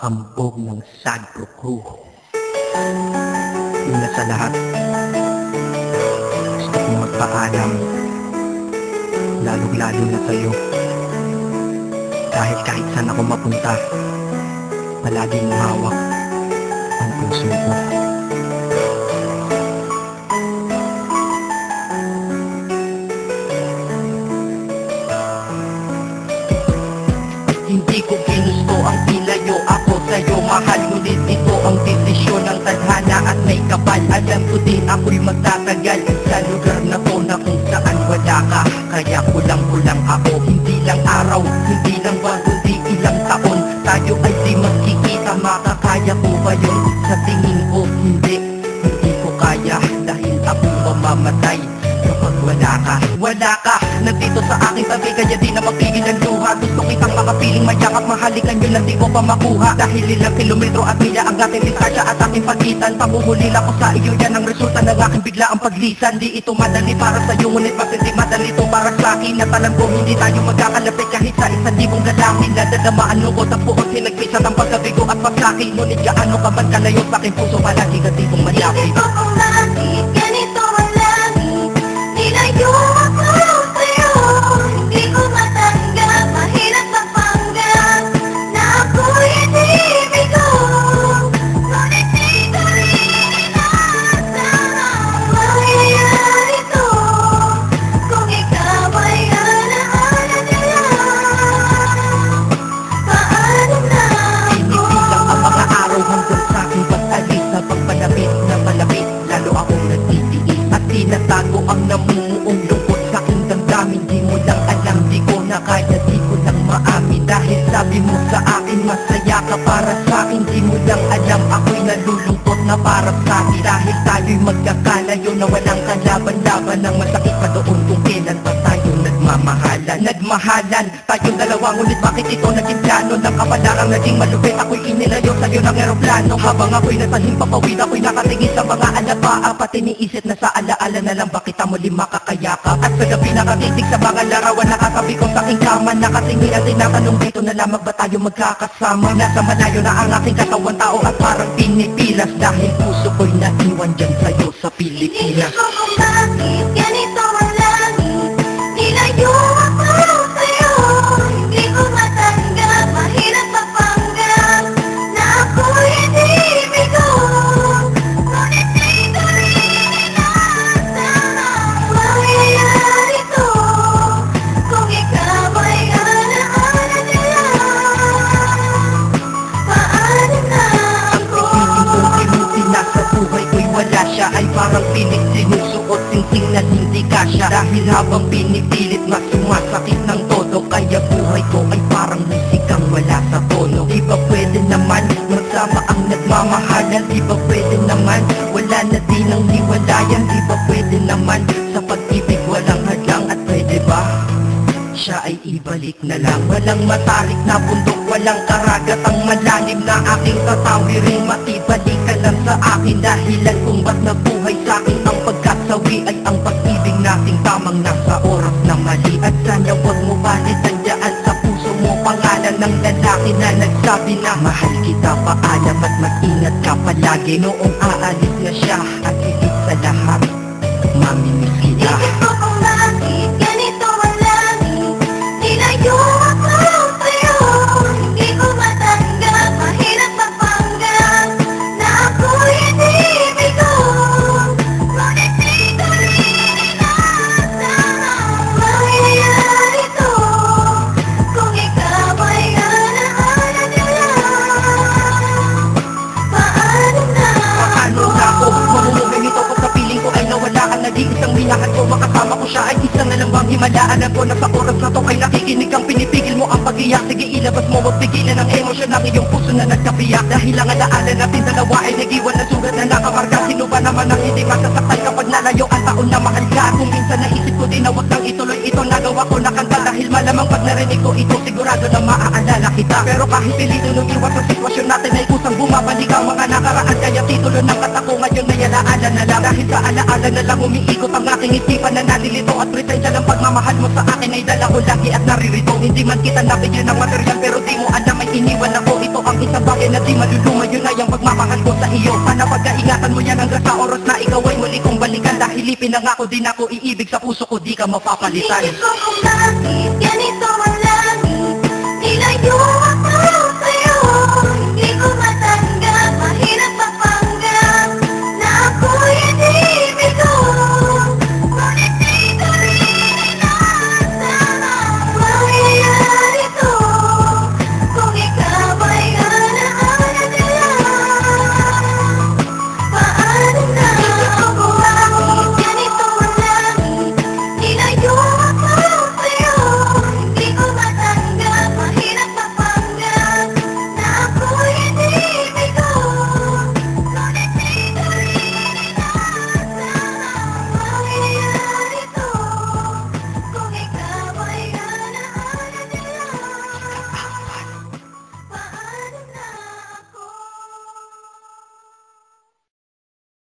hambog ng Sadro Crew. Una sa lahat, gusto kong magpaalam, lalong-lalo na sa'yo. Dahil kahit saan ako mapunta, palaging mo hawak ang puso ko. Hindi ko Mahal ngunit ito ang desisyon ng tadhana at may kapal. Alam ko din ako'y magtatagal sa lugar na to na kung saan wala ka. Kaya kulang-kulang ako Hindi lang araw, hindi lang buwan, kundi ilang taon. Tayo ay di magkikita, makakaya ko ba yun? Sa tingin ko, hindi, hindi ko kaya Dahil ako mamamatay kapag wala ka aking tabi Kaya di na magpigil ang luha. Gusto kitang makapiling mayakap Mahalikan yun na di ko pa makuha. Dahil ilang kilometro at milya ang ating distansya At aking pagitan. Pamuhulil ako sa iyo Yan ang resulta ng aking biglaang paglisan. Di ito madali para sa'yo Ngunit mas hindi madali ito para sa akin? At alam ko hindi tayo magkakalapit Kahit sa isang libong galamin Nadadamaan ko sa puot Sinagpisat ang pagkabigo at pagsaki Ngunit gaano ka man kalayo sa puso Palagi ka di kong malapit sabi mo sa akin, masaya ka para sa akin. Di mo lang alam, ako'y nalulungkot na para sa akin. Dahil tayo'y magkakalayo na walang kalaban-laban. Ang masakit pa doon kung kailan pa tayo nagmamahalan Nagmahalan, tayong dalawa Ngunit bakit ito naging plano Ng kapalarang naging malupit? Ako'y inilayo sa'yo ng eroplano. Habang ako'y nasahing papawid Ako'y nakatingin sa mga alaba Apat iniisip na sa alaala na lang Bakit ang muli makakayakap At sa gabi nakatitig sa mga larawan Nakatabi ko sa aking kama. Nakatingin at tinatanong dito na lamang ba tayo magkakasama? Nasa malayo na ang aking katawan tao At parang pinipilas. Dahil puso ko'y naiwan dyan sa'yo sa Pilipinas. Ganito kung bakit parang pinig sinusuot sing na hindi kasya. Dahil habang pinipilit mas sumasakit ng todo. Kaya buhay ko ay parang musikang wala sa tono. Di ba pwede naman magsama ang nagmamahalan Di ba pwede naman ay ibalik na lang. Walang matarik na bundok, walang karagat. Ang malalim na aking tatawirin Matibalik ka lang sa akin. Dahilan kung ba't nabuhay sa akin Ang pagkasawi ay ang pag-ibig nating Tamang nasa oras na mali. At sana wag mo balitan dyan sa puso mo Pangalan ng lalaki na nagsabi na Mahal kita paalam at mag-ingat ka palagi. Noong aalis na siya At higit sa lahat Mamimiss kita na lang bang himalaan Alam na to ay nakikinig kang pinipigil mo ang pag-iyak. Sige ilabas mo wag pigilan ang emosyon ng iyong puso na nagkapiyak. Dahil ang alaala natin dalawa ay nag-iwan na sugat na nakamarga. Sino ba naman ang hindi masasaktan kapag nalayo ang taon na mahal ka Kung minsan naisip ko din na wag nang ituloy ito Nagawa ko na kanta dahil malamang pag narinig ko ito Sigurado na maaalala kita. Pero kahit pilito nung iwas sa sitwasyon natin ay kusang bumabalik ang mga nakaraan. Kaya titulo ng kata ko ngayon ay alaala na lang. Dahil sa alaala na lang umiikot ang aking isipan na nalilito At presensya ng pagmamahal mo sa akin ay dala ko lagi at naririto. Hindi man kita nabigyan ng material pero di mo alam ay iniwan ako. Ito ang isang bagay na di maluluma yun ay ang pagmamahal ko sa iyo. Sana pagkaingatan mo yan hanggang sa oras na ikaw ay muli kong balikan Dahil ipinangako din ako iibig sa puso ko di ka mapapalitan. Ko kung bakit ganito ang